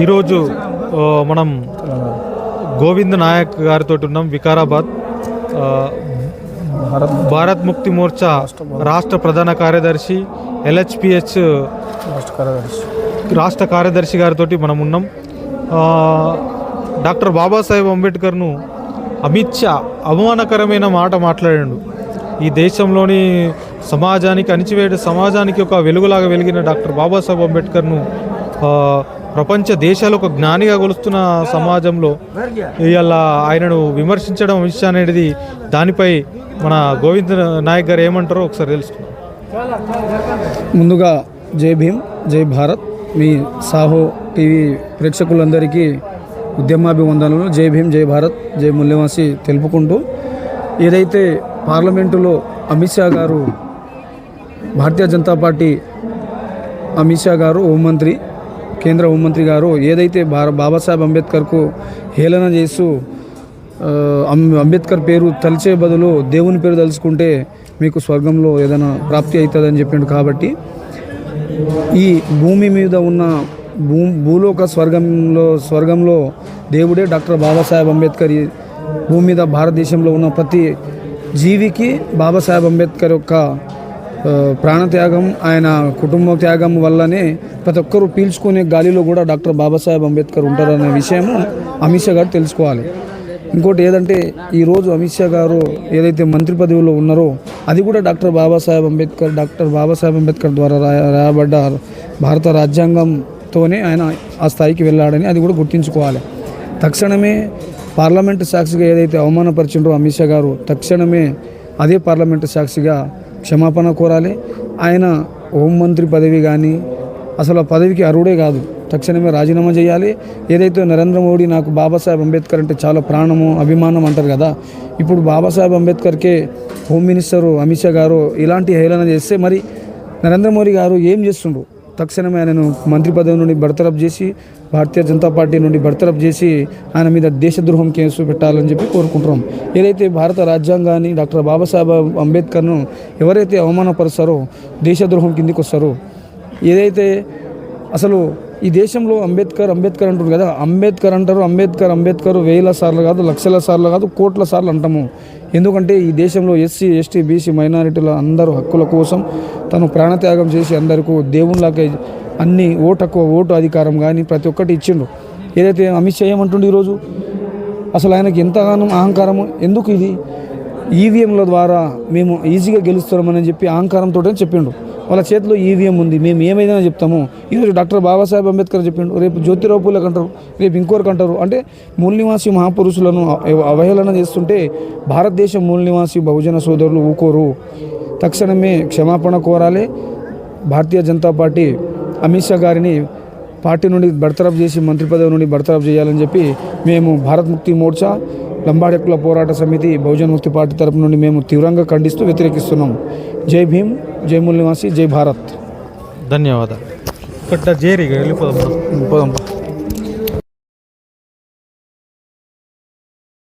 ఈరోజు మనం గోవింద్ నాయక్ గారితో ఉన్నాం వికారాబాద్. భారత్ ముక్తి మోర్చా రాష్ట్ర ప్రధాన కార్యదర్శి ఎల్హెచ్పిహెచ్ రాష్ట్ర కార్యదర్శి. గారితో మనం ఉన్నాం. డాక్టర్ బాబాసాహెబ్ అంబేద్కర్ను అమిత్ షా అవమానకరమైన మాట మాట్లాడాడు. ఈ దేశంలోని సమాజానికి అణిచివేయ సమాజానికి ఒక వెలుగులాగా వెలిగిన డాక్టర్ బాబాసాహెబ్ అంబేద్కర్ను ప్రపంచ దేశాలు ఒక జ్ఞానిగా కొలుస్తున్న సమాజంలో ఇవాళ ఆయనను విమర్శించడం విషయం అనేది దానిపై మన గోవింద్ నాయక్ గారు ఏమంటారో ఒకసారి తెలుసుకుందాం. ముందుగా జై భీమ్ జై భారత్. మీ సాహో టీవీ ప్రేక్షకులందరికీ ఉద్యమాభివందనలు జై భీమ్ జై భారత్. జై మూల్యవాసి తెలుపుకుంటూ ఏదైతే పార్లమెంటులో అమిత్ షా గారు భారతీయ జనతా పార్టీ అమిత్ షా గారు హోంమంత్రి కేంద్ర హోంమంత్రి గారు ఏదైతే బాబాసాహెబ్ అంబేద్కర్కు హేళన చేస్తూ అంబేద్కర్ పేరు తలిచే బదులు దేవుని పేరు తలుచుకుంటే మీకు స్వర్గంలో ఏదైనా ప్రాప్తి అవుతుందని చెప్పిండు కాబట్టి ఈ భూమి మీద ఉన్న భూ భూలోక స్వర్గంలో స్వర్గంలో దేవుడే డాక్టర్ బాబాసాహెబ్ అంబేద్కర్ భూమి మీద భారతదేశంలో ఉన్న ప్రతి జీవికి బాబాసాహెబ్ అంబేద్కర్ యొక్క ప్రాణత్యాగం ఆయన కుటుంబ త్యాగం వల్లనే ప్రతి ఒక్కరూ పీల్చుకునే గాలిలో కూడా డాక్టర్ బాబాసాహెబ్ అంబేద్కర్ ఉంటారనే విషయము అమిత్ షా గారు తెలుసుకోవాలి. ఇంకోటి ఏదంటే ఈరోజు అమిత్ షా గారు ఏదైతే మంత్రి పదవిలో ఉన్నారో అది కూడా డాక్టర్ బాబాసాహెబ్ అంబేద్కర్ డాక్టర్ బాబాసాహెబ్ అంబేద్కర్ ద్వారా రాయ రాయబడ్డ భారత రాజ్యాంగంతోనే ఆయన ఆ స్థాయికి వెళ్ళాడని అది కూడా గుర్తుంచుకోవాలి. తక్షణమే పార్లమెంటు సాక్షిగా ఏదైతే అవమానపరిచిండ్రో అమిత్ షా గారు తక్షణమే అదే పార్లమెంటు సాక్షిగా క్షమాపణ కోరాలి. ఆయన హోంమంత్రి పదవి కానీ అసలు ఆ పదవికి అర్హుడే కాదు. తక్షణమే రాజీనామా చేయాలి. ఏదైతే నరేంద్ర మోడీ నాకు బాబాసాహెబ్ అంబేద్కర్ అంటే చాలా ప్రాణము అభిమానం అంటారు కదా ఇప్పుడు బాబాసాహెబ్ అంబేద్కర్కే హోమ్ మినిస్టరు అమిత్ షా గారు ఇలాంటి హేళన చేస్తే మరి నరేంద్ర మోడీ గారు ఏం చేస్తుండ్రు? తక్షణమే ఆయనను మంత్రి పదవి నుండి బర్తరఫ్ చేసి భారతీయ జనతా పార్టీ నుండి బర్తరఫ్ చేసి ఆయన మీద దేశద్రోహం కేసు పెట్టాలని చెప్పి కోరుకుంటున్నాం. ఏదైతే భారత రాజ్యాంగాన్ని డాక్టర్ బాబాసాహెబ్ అంబేద్కర్ను ఎవరైతే అవమానపరుస్తారో దేశద్రోహం కిందికి వస్తారో ఏదైతే అసలు ఈ దేశంలో అంబేద్కర్ అంబేద్కర్ అంటారు కదా అంబేద్కర్ అంటారు అంబేద్కర్ అంబేద్కర్ వేల సార్లు కాదు లక్షల సార్లు కాదు కోట్ల సార్లు అంటాము. ఎందుకంటే ఈ దేశంలో ఎస్సీ ఎస్టీ బీసీ మైనారిటీల అందరూ హక్కుల కోసం తను ప్రాణత్యాగం చేసి అందరికీ దేవుళ్ళకే అన్ని ఓటు హక్కు ఓటు అధికారం కానీ ప్రతి ఒక్కటి ఇచ్చిండు. ఏదైతే అమిత్ షా ఏమంటుండే ఈరోజు? అసలు ఆయనకి ఎంతగానో అహంకారము. ఎందుకు ఇది? ఈవీఎంల ద్వారా మేము ఈజీగా గెలుస్తున్నామని చెప్పి అహంకారంతో చెప్పిండు. వాళ్ళ చేతిలో ఈవీఎం ఉంది. మేము ఏమైనా చెప్తాము. ఈరోజు డాక్టర్ బాబాసాహెబ్ అంబేద్కర్ చెప్పిండు. రేపు జ్యోతిరావు పూలకు అంటారు. రేపు ఇంకోరికి అంటారు. అంటే మూల నివాసి మహాపురుషులను అవ- అవహేళన చేస్తుంటే భారతదేశ మూల నివాసి బహుజన సోదరులు ఊకోరు. తక్షణమే క్షమాపణ కోరాలి. భారతీయ జనతా పార్టీ అమిత్ షా గారిని పార్టీ నుండి బర్తరఫ్ చేసి మంత్రి పదవి నుండి బర్తరఫ్ చేయాలని చెప్పి మేము భారత్ ముక్తి మోర్చా లంబాడి హక్కుల పోరాట సమితి బహుజన ముక్తి పార్టీ తరపు నుండి మేము తీవ్రంగా ఖండిస్తూ వ్యతిరేకిస్తున్నాం. జై భీమ్ జై మూల్ నివాసి జై భారత్. ధన్యవాదాలు. ఇక్కడ వెళ్ళిపోదాం. పోదాం.